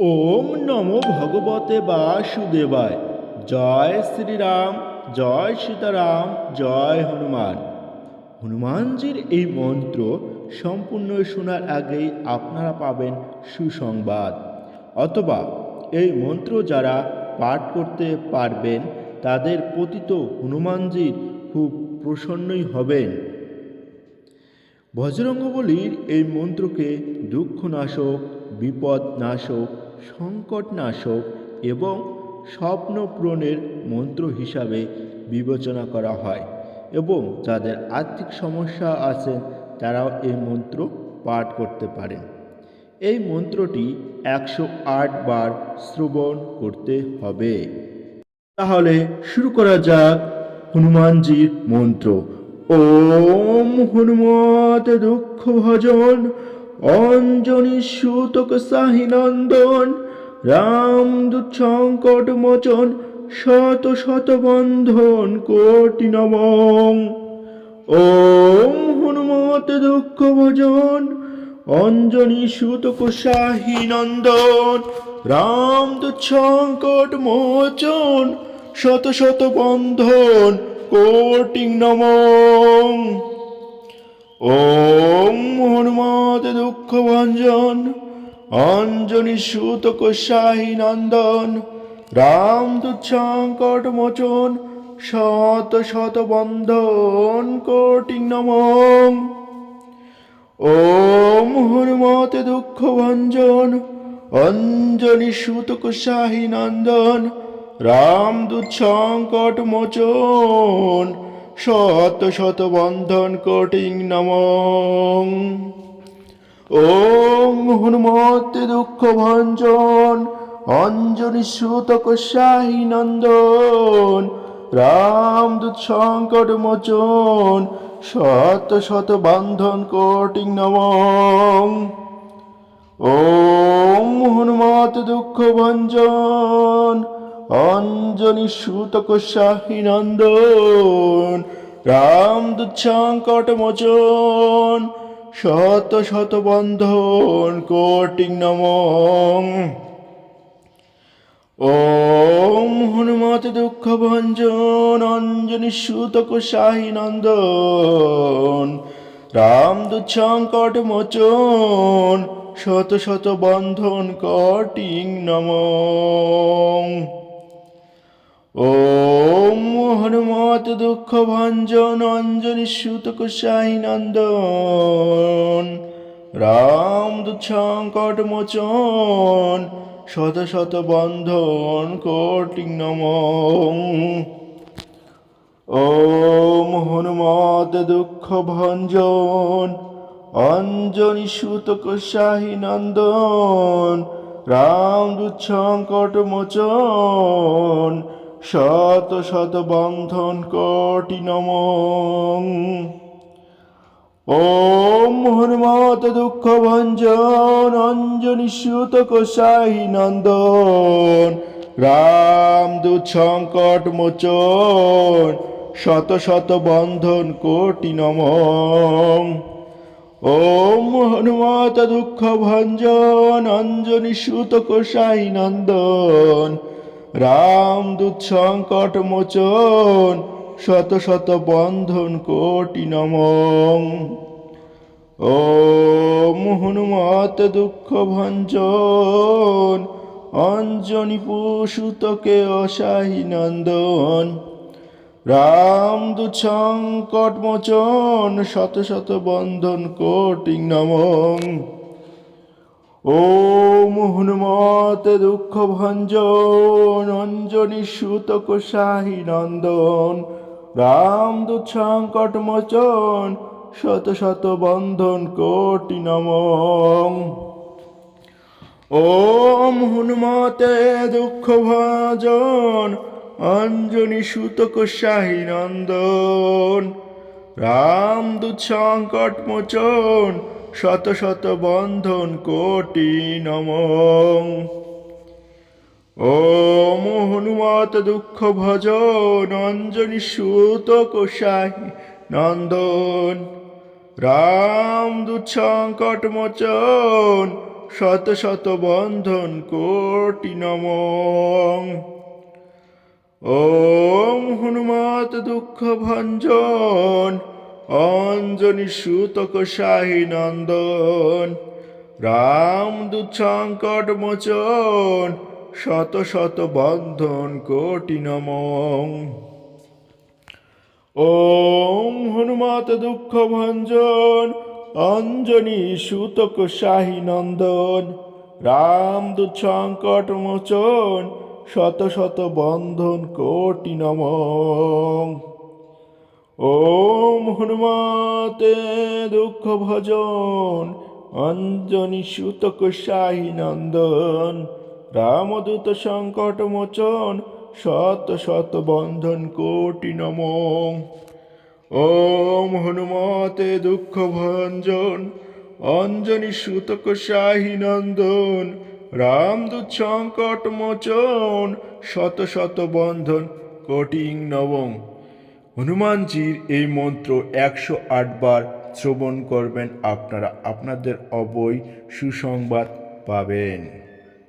ওম নমো ভগবতে বাসুদেবায়। জয় শ্রীরাম, জয় সীতারাম, জয় হনুমান। হনুমানজির এই মন্ত্র সম্পূর্ণ শোনার আগেই আপনারা পাবেন সুসংবাদ। অথবা এই মন্ত্র যারা পাঠ করতে পারবেন, তাদের পতিত হনুমানজির খুব প্রসন্নই হবেন। বজরঙ্গবলীর এই মন্ত্রকে দুঃখনাশক, বিপদনাশক সংকটনাশক এবং স্বপ্ন পূরণের মন্ত্র হিসাবে বিবেচনা করা হয় এবং যাদের আর্থিক সমস্যা আছে তারাও এই মন্ত্র পাঠ করতে পারেন। এই মন্ত্রটি একশো আট বার শ্রবণ করতে হবে। তাহলে শুরু করা যাক হনুমানজির মন্ত্র। ওম হনুমত দুঃখ ভজন অঞ্জনী সুতক সাহি নন্দন, রাম দুঃসংকট মোচন, শত শত বন্ধন, কোটি নমং। ওম হনুমত দুঃখ ভজন, অঞ্জনী সুতক সাহি নন্দন, রাম দুঃসংকট মোচন, শত শত বন্ধন, কোটি নমং। ওম হনুমত দুঃখ ভঞ্জন অঞ্জনী সুতক সাহি নন্দন, রাম দুঃসংকট মোচন, শত শত বন্ধন কোটি নমং। ওম হনুমত দুঃখ ভঞ্জন অঞ্জনী সুতক সাহি নন্দন, রাম দুঃসংকট মোচন শত শত বন্ধন কোটিং নমং। ওম হনুমত দুঃখ ভঞ্জন অঞ্জনী সুতক সাহি নন্দন। রাম দুঃসংকট মোচন, শত শত বন্ধন কোটিং নমং। ওম হনুমত দুঃখ ভঞ্জন অঞ্জনী সুতক সাহি নন্দন। রাম দুঃসংকট মোচন, শত শত বন্ধন কোটিং নমং। ওম হনুমত দুঃখ ভঞ্জন, অঞ্জনী সুতক সাহি নন্দন। রাম দুঃসংকট মোচন, শত শত বন্ধন কটিং নমং। ওম হনুমত দুঃখ ভঞ্জন অঞ্জনী সুতক সাই নন্দন। রাম দুঃসংকট মোচন, শত শত বন্ধন কোটি নম। ওম হনুমত দুঃখ ভঞ্জন অঞ্জনী সুতক সাহি নন্দন, রাম দুঃসংকট মোচন শত শত বন্ধন কোটি নমং ওম হনুমত দুঃখ ভঞ্জন, অঞ্জনী সুতক সাহি নন্দন। রাম দুঃসংকট মোচন, শত শত বন্ধন কোটি নম ওম হনুমত দুঃখ ভঞ্জন, অঞ্জনী সাই নন্দন। রাম দূত সংকট মোচন, শত শত বন্ধন কোটি নমং। ও হনুমত দুঃখ ভঞ্জন, অঞ্জনী পুষুতকে অসাহী নন্দন। রাম দুঃসংকট মোচন, শত শত বন্ধন কোটি নমং। ওম হনুমত দুঃখ ভঞ্জন, অঞ্জনী সুতক সাহি নন্দন, রাম দুঃসংকট মোচন, শত শত বন্ধন কোটি নম ওম হনুমতে দুঃখ ভজন অঞ্জনী সুতক সাহি নন্দন, রাম সংকট মোচন শত শত বন্ধন কোটি নম। ওম হনুমত দুঃখ ভজন অঞ্জনী সুতক সাহি নন্দন। রাম দূত সংকট মোচন শত শত বন্ধন কোটি নম। ওম হনুমত দুঃখ ভঞ্জন অঞ্জনি সুতক শাহী নন্দন, রাম দুঃসংকট মোচন, শত শত বন্ধন কোটি নমঃ ওম হনুমত দুঃখ ভঞ্জন, অঞ্জনি সুতক শাহী নন্দন, রাম দুঃসংকট মোচন, শত শত বন্ধন কোটি নম ওম হনুমতে দুঃখ ভজন, অঞ্জনি সুতক শাহী নন্দন, রামদূত সংকট মোচন, শত শত বন্ধন কোটি নম। ওম হনুমতে দুঃখ ভঞ্জন, অঞ্জনি সুতক শাহী নন্দন, রামদূত সংকট মোচন, শত শত বন্ধন কোটিং নবম। হনুমানজির এই মন্ত্র একশো বার শ্রবণ করবেন আপনারা আপনাদের অবৈ সুসংবাদ পাবেন।